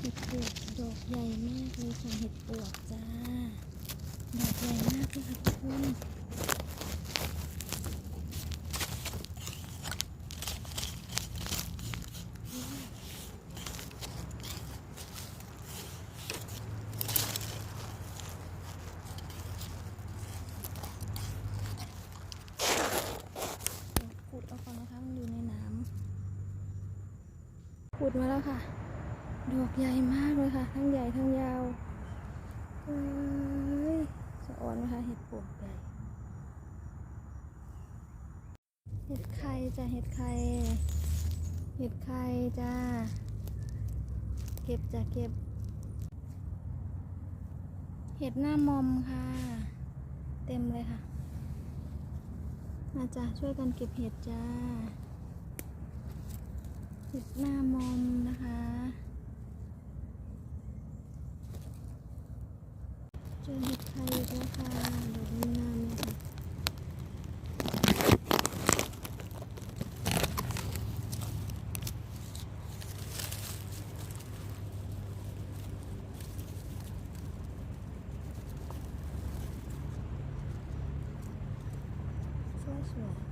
เห็ดปวกดอกใหญ่มากเลยค่ะเห็ดปวกจ้า ดอกใหญ่มากเลยค่ะทุกคนขุดเอาก่อนนะคะมันอยู่ในน้ำขุดมาแล้วค่ะ ดอกใหญ่มากเลยค่ะ ทั้งใหญ่ทั้งยาวเอ้ยสะอ่อนนะคะเห็ดปวกใหญ่เห็ดไข่จ้ะเห็ดไข่เห็ดไข่จ้าเก็บจ้ะเก็บ เห็ดหน้ามอมค่ะ เต็มเลยค่ะมาจ้ะช่วยกันเก็บเห็ดจ้าเห็ดหน้ามอมนะคะ จอเห็ดไข่อีกแล้วค่ะดอกนี้งามเลยค่ะสวยสวย